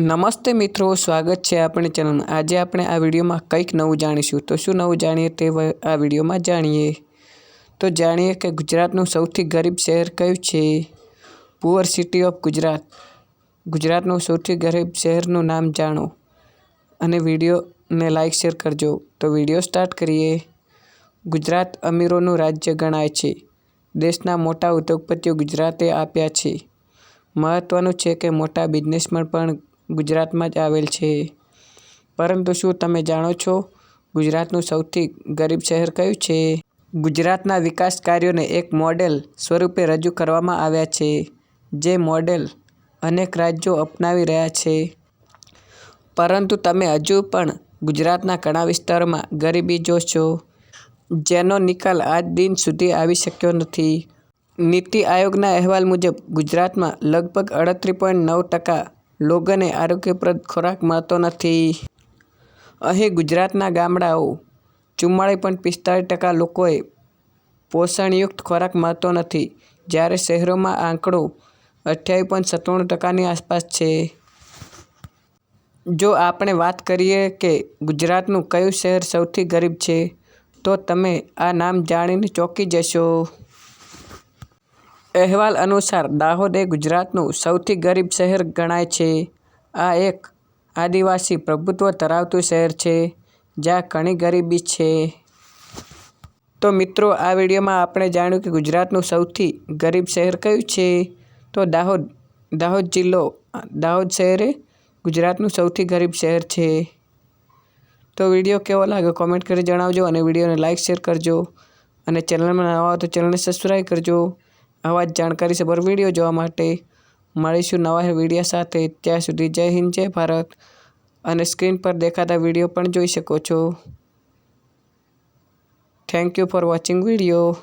નમસ્તે મિત્રો, સ્વાગત છે આપણી ચેનલમાં. આજે આપણે આ વિડીયોમાં કંઈક નવું જાણીશું. તો શું નવું જાણીએ તે આ વિડીયોમાં જાણીએ. તો જાણીએ કે ગુજરાતનું સૌથી ગરીબ શહેર કયું છે? Poor city of Gujarat. ગુજરાતનું સૌથી ગરીબ શહેરનું નામ જાણો અને વિડીયોને લાઈક, શેર કરજો. તો વીડિયો સ્ટાર્ટ કરીએ. ગુજરાત અમીરોનું રાજ્ય ગણાય છે. દેશના મોટા ઉદ્યોગપતિઓ ગુજરાતે આપ્યા છે. મહત્ત્વનું છે કે મોટા બિઝનેસમેન પણ ગુજરાતમાં જ આવેલ છે. પરંતુ શું તમે જાણો છો ગુજરાતનું સૌથી ગરીબ શહેર કયું છે? ગુજરાતના વિકાસ કાર્યોને એક મોડેલ સ્વરૂપે રજૂ કરવામાં આવ્યા છે, જે મોડેલ અનેક રાજ્યો અપનાવી રહ્યા છે. પરંતુ તમે હજુ પણ ગુજરાતના ઘણા વિસ્તારોમાં ગરીબી જોશો, જેનો નિકાલ આજ દિન સુધી આવી શક્યો નથી. નીતિ આયોગના અહેવાલ મુજબ ગુજરાતમાં લગભગ અડત્રીસ પોઈન્ટ નવ ટકા લોકોને આરોગ્યપ્રદ ખોરાક મળતો નથી. અહીં ગુજરાતના ગામડાઓ ચુમ્માળીસ પોઈન્ટ પિસ્તાળીસ ટકા લોકોએ પોષણયુક્ત ખોરાક મળતો નથી, જ્યારે શહેરોમાં આંકડો અઠ્યાવીસ પોઈન્ટ સત્તાણું ટકાની આસપાસ છે. જો આપણે વાત કરીએ કે ગુજરાતનું કયું શહેર સૌથી ગરીબ છે, તો તમે આ નામ જાણીને ચોંકી જશો. અહેવાલ અનુસાર દાહોદ એ ગુજરાતનું સૌથી ગરીબ શહેર ગણાય છે. આ એક આદિવાસી પ્રભુત્વ ધરાવતું શહેર છે, જ્યાં ઘણી ગરીબી છે. તો મિત્રો, આ વિડીયોમાં આપણે જાણ્યું કે ગુજરાતનું સૌથી ગરીબ શહેર કયું છે? તો દાહોદ દાહોદ જિલ્લો, દાહોદ શહેર એ ગુજરાતનું સૌથી ગરીબ શહેર છે. તો વીડિયો કેવો લાગ્યો કોમેન્ટ કરી જણાવજો અને વિડીયોને લાઈક, શેર કરજો અને ચેનલમાં નવા હો તો ચેનલને સબસ્ક્રાઈબ કરજો. આવા જ જાણકારી સભર વીડિયો જોવા માટે મળીશું નવા વીડિયો સાથે. ત્યાં સુધી જય હિન્દ, જય ભારત. અને સ્ક્રીન પર દેખાતા વીડિયો પણ જોઈ શકો છો. Thank you for watching video